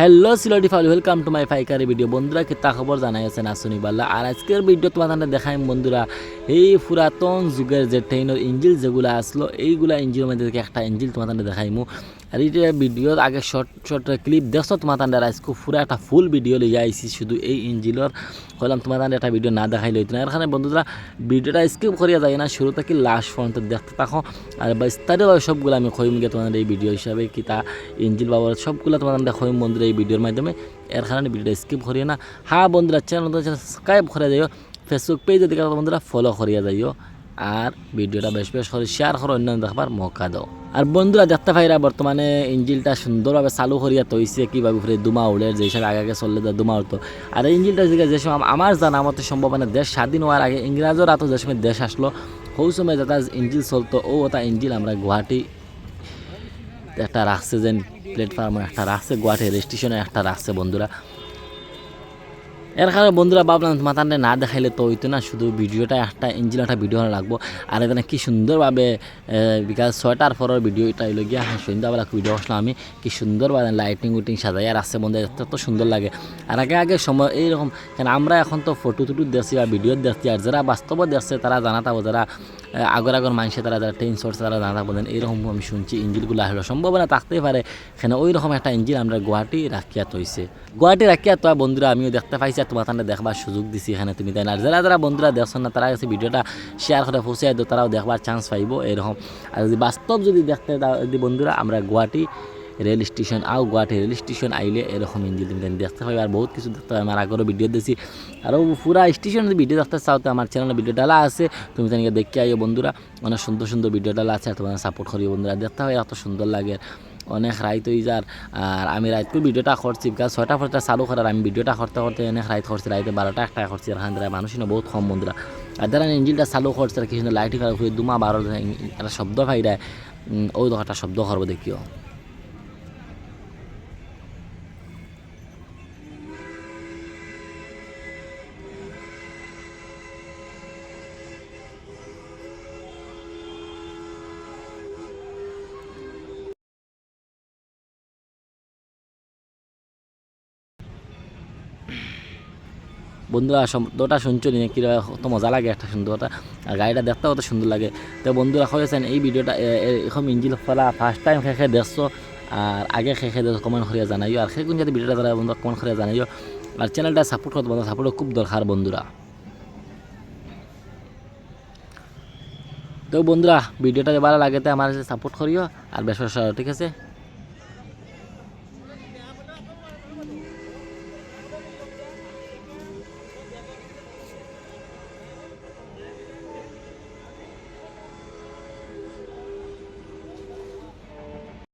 Hello Sylheti ফাইল welcome to my ফাইকারি video বন্ধুরা কিতা খবর জানাই আছে না শুনি বাল্লা আর আজকের ভিডিও তোমাদের দেখাই বন্ধুরা, এই পুরাতন যুগের যে ট্রেনের ইঞ্জিল যেগুলো আসলো, এইগুলা ইঞ্জিলের মধ্যে থেকে একটা ইঞ্জিল তোমাদের দেখাইমু। আর এই যে ভিডিওর আগে শর্ট শর্ট ক্লিপ দেখছ তোমাদের আজকে পুরো একটা ফুল ভিডিও লইয়া আইছি শুধু এই ইঞ্জিলের হলাম তোমাদের একটা ভিডিও না দেখাই লইতো না। এখানে বন্ধুরা ভিডিওটা স্কিপ করিয়া যায় না, শুরু থেকে লাস্ট পর্যন্ত দেখতে থাকো। আর বিস্তারিত সবগুলো আমি কইম গিয়ে তোমাদের এই ভিডিও হিসাবে, কি তা ইঞ্জিল বাবার সবগুলো তোমাদের কইম বন্ধুরা। এই ভিডিওর মাধ্যমে। এর কারণে ভিডিওটা স্কিপ করিও না। হ্যাঁ বন্ধুরা চ্যানেল সাবস্ক্রাইব করে যাইও ফেসবুক পেজে দেখে বন্ধুরা ফলো করিয়া যাইও। আর ভিডিওটা বেশ বেশ করে শেয়ার করো অন্য দেখবার মৌকা দাও। আর বন্ধুরা, দেখতে পাইরা বর্তমানে ইঞ্জিলটা সুন্দরভাবে চালু করিয়া তৈছে কীভাবে ঘুরে দুমা উড়ে, যে হিসাবে আগে আগে চললে যা দুমা উঠতো আর এই ইঞ্জিলটা যে যে সময় আমার জানা মতে সম্ভব মানে দেশ স্বাধীন হওয়ার আগে ইংরাজের হাতে যে সময় দেশ আসলো, সেই সময় যেটা ইঞ্জিল চলতো, ও ওটা ইঞ্জিল আমরা গুয়াহাটি একটা রাখছে যেন প্ল্যাটফর্মে একটা রাখছে গুয়াহাটি রেল স্টেশনে একটা রাখছে বন্ধুরা। এর কারণে বন্ধুরা ভাবলাম মাথানে না দেখাইলে তো হইতো না, শুধু ভিডিওটা একটা, ইঞ্জিন একটা ভিডিও লাগবো। আর এখানে কি সুন্দরভাবে বিকাল ছয়টার পরের ভিডিও এটা গিয়া হ্যাঁ সন্ধ্যাবেলা ভিডিও আসলাম আমি। কি সুন্দরভাবে লাইটিং উইটিং সাজাই, আর আসছে বন্ধু এত সুন্দর লাগে। আর আগে আগে সময় এইরকম, কেন আমরা এখন তো ফটো টুটু দেখছি বা ভিডিও দেখছি আর যারা বাস্তবে দেখছে তারা জানা থাকব যারা আগর আগর মানুষে তারা যারা ট্রেন চড়ছে তারা দাঁড়া বলেন, এইরকম আমি শুনছি, ইঞ্জিলগুলো আসলে সম্ভাবনা থাকতেই পারে সেখানে ওই রকম একটা ইঞ্জিন আমরা গুয়াহাটি রাখিয়া তৈছে গুয়াহাটি রাখিয়া তো বন্ধুরা, আমিও দেখতে পাইছি আর তোমার তাহলে দেখবার সুযোগ দিছি এখানে তুমি তাই না আর যারা যারা বন্ধুরা দেখছ না তারা কাছে ভিডিওটা শেয়ার করে ফুসিয়ে দো তারাও দেখবার চান্স পাইব এরকম আর যদি বাস্তব যদি দেখতে দাও যদি বন্ধুরা, আমরা গুয়াহাটি রেল স্টেশন, আও গুয়াহাটি রেল স্টেশন আইলে এরকম ইঞ্জিন তুমি দেখতে পাবে। আর বহুত কিছু দেখতে পাবে। আমার আগেরও ভিডিও দিয়েছি আরও পুরা স্টেশন ভিডিও দেখতে চাও তো আমার চ্যানেলে ভিডিও ডালা আছে। তুমি তাই দেখে আইও বন্ধুরা। অনেক সুন্দর সুন্দর ভিডিও ডালা আছে। আর সাপোর্ট করিও বন্ধুরা। দেখতে হয় এত সুন্দর লাগে। অনেক রাইত হয়ে যার। আর আমি রাইত ভিডিওটা করছি। বিকাল ছয়টা ফটা চালু করার। আমি ভিডিওটা করতে করতে অনেক রাইত করছি। রাইতে বারোটা একটা করছি। আর এখান থেকে মানুষ বহুত কম বন্ধুরা। আর যারা ইঞ্জিনটা চালু করছে, আর কিছু লাইটিং করে দুমা বারো একটা শব্দ ফাইডায় ওই একটা শব্দ করব দেখিও। বন্ধুরা শব্দটা শুনছো নিয়ে কী কত মজা লাগে একটা সুন্দরতা আর গাড়িটা দেখতে কত সুন্দর লাগে। তো বন্ধুরা হয়েছেন এই ভিডিওটা এরকম ইঞ্জিল ফেলা ফার্স্ট টাইম খেয়ে দেখছ। আর আগে খেয়ে দেখছ কমেন্ট করিয়া জানাইও। আর সেই যদি ভিডিওটা তারা বন্ধু কমেন্ট করিয়া জানাইও। আর চ্যানেলটা সাপোর্ট করতে বন্ধু সাপোর্ট খুব দরকার বন্ধুরা। তো বন্ধুরা, ভিডিওটা ভালো লাগে তো আমার সাপোর্ট করিও। আর বেশ ঠিক আছে?